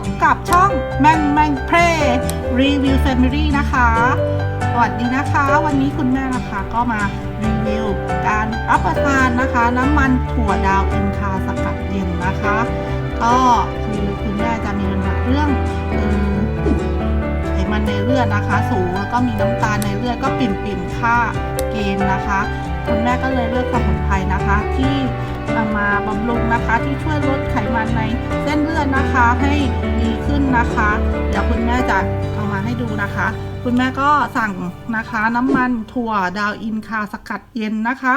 บกับช่องแมงแมงเพรรีวิวแฟมิลี่นะคะ สวัสดีนะคะ วันนี้คุณแม่นะคะก็มารีวิวการรับประทานนะคะ น้ำมันถั่วดาวอินคาสกัดเย็นนะคะ ก็คือคุณแม่จะมีปัญหาเรื่องไขมันในเลือดนะคะ สูงแล้วก็มีน้ำตาลในเลือดก็ปิ่มปิ่มค่าเกณฑ์นะคะ คุณแม่ก็เลยเลือกสมุนไพรนะคะที่นำมาบำรุงนะคะที่ช่วยลดไขมันในเส้นเลือดนะคะให้ ขึ้นนะคะ เดี๋ยวคุณแม่จะเอามาให้ดูนะคะ คุณแม่ก็สั่งนะคะน้ำมันถั่วดาวอินคาสกัดเย็นนะคะ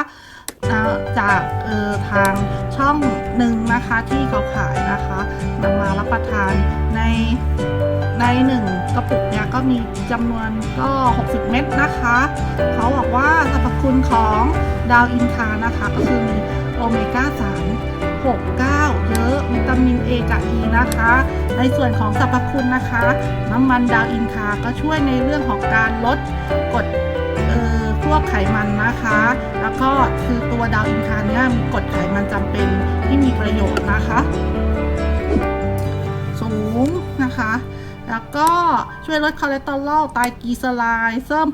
จากเออทางช่องหนึ่งนะคะที่เขาขายนะคะนำมารับประทานในในหนึ่งกระปุกเนี่ยก็มีจำนวนก็ 60 เม็ดนะคะ เขาบอกว่าสรรพคุณของดาวอินคานะคะ ก็คือมีโอเมก้า 3 6 9 ตามิน A กับ E นะคะ ในส่วนของสรรพคุณนะคะ น้ำมันดาวอินคา ก็ช่วยในเรื่องของการลดกรดเอ่อพวกไขมันนะคะ แล้วก็คือตัวดาวอินคาเนี่ยมีกรดไขมันจำเป็นที่มีประโยชน์นะคะ สูงนะคะ แล้วก็ช่วยลดคอเลสเตอรอลไตรกลีเซอไรด์เสริม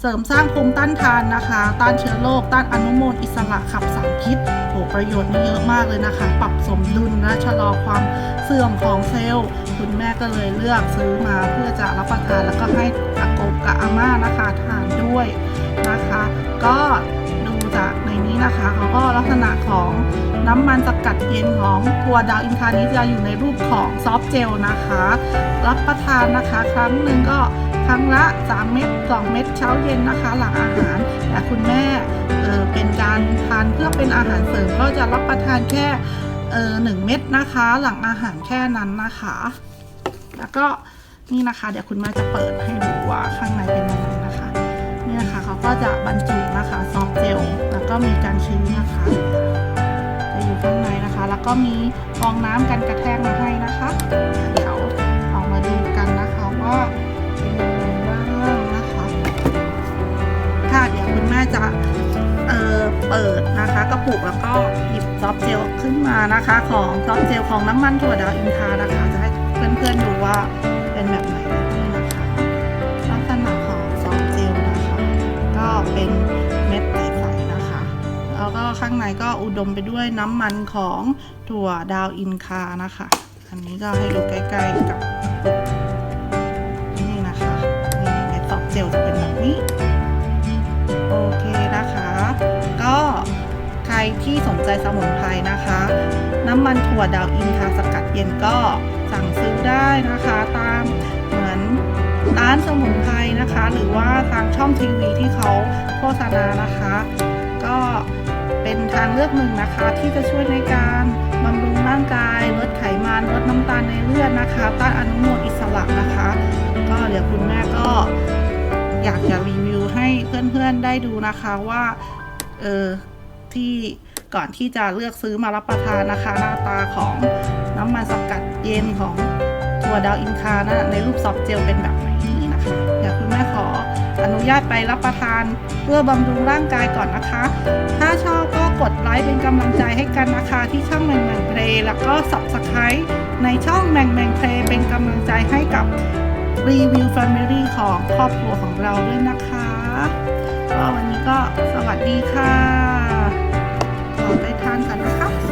เสริมสร้างภูมิต้านทานนะคะ ต้านเชื้อโรค ต้านอนุมูลอิสระขับสารพิษโหประโยชน์นี่เยอะมากเลยนะคะ ปรับสมดุลและชะลอความเสื่อมของเซลล์ คุณแม่ก็เลยเลือกซื้อมาเพื่อจะรับประทานแล้วก็ให้อากงกับอาม่านะคะทานด้วยนะคะ ก็ดูจากในนี้นะคะเขาก็ลักษณะของ น้ำมันสกัดเย็นของตัวดาวอินคานี้จะอยู่ในรูปของซอฟเจลนะคะ รับประทานนะคะ ครั้งหนึ่งก็ครั้งละ 3 เม็ด2เม็ดเช้าเย็นนะคะ หลังอาหาร แต่คุณแม่เออเป็นการทานเพื่อเป็นอาหารเสริมก็จะรับประทานแค่เออหนึ่งเม็ดนะคะ หลังอาหารแค่นั้นนะคะ แล้วก็นี่นะคะ เดี๋ยวคุณแม่จะเปิดให้ดูว่าข้างในเป็นยังไงนะคะ นี่นะคะเขาก็จะบรรจุนะคะซอฟเจลแล้วก็มีการชื้น ก็มีฟองน้ำกันกระแทกมาให้นะคะ เดี๋ยวเอามาดูกันนะคะว่าเป็นยังไงบ้างนะคะค่ะเดี๋ยวคุณแม่จะเอ่อเปิดนะคะกระปุกแล้วก็หยิบซอฟต์เจลขึ้นมานะคะ ของซอฟต์เจลของน้ำมันถั่วดาวอินทานะคะ จะให้เพื่อนๆดูว่าเป็นแบบไหนนี่นะคะลักษณะของซอฟต์เจลนะคะ ก็เป็น แล้วก็ข้างในก็อุดมไปด้วยน้ำมันของถั่วดาวอินคานะคะ อันนี้ก็ให้ดูใกล้ๆกับนี่นะคะนี่เม็ดซอฟต์เจลจะเป็นแบบนี้ โอเคนะคะ ก็ใครที่สนใจสมุนไพรนะคะ น้ำมันถั่วดาวอินคาสกัดเย็นก็สั่งซื้อได้นะคะตามเหมือนร้านสมุนไพรนะคะ หรือว่าทางช่องทีวีที่เขาโฆษณานะคะ เป็นทางเลือกหนึ่งนะคะ ที่จะช่วยในการบำรุงร่างกายลดไขมันลดน้ำตาลในเลือดนะคะต้านอนุมูลอิสระนะคะ ก็เดี๋ยวคุณแม่ก็อยากจะรีวิวให้เพื่อนๆได้ดูนะคะว่าเออที่ก่อนที่จะเลือกซื้อมารับประทานนะคะ หน้าตาของน้ำมันสกัดเย็นของถั่วดาวอินคานะในรูปซอฟต์เจลเป็นแบบไหนนี่นะคะ อนุญาตไปรับประทาน เพื่อบำรุงร่างกายก่อนนะคะ ถ้าชอบก็กดไลค์เป็นกำลังใจให้กันนะคะ ที่ช่องแมงแมงเพลแล้วก็ subscribe ในช่องแมงแมงเพลเป็นกำลังใจให้กับรีวิว Family ของครอบครัวของเราด้วยนะคะก็วันนี้ก็สวัสดีค่ะขอไปทานกันนะคะ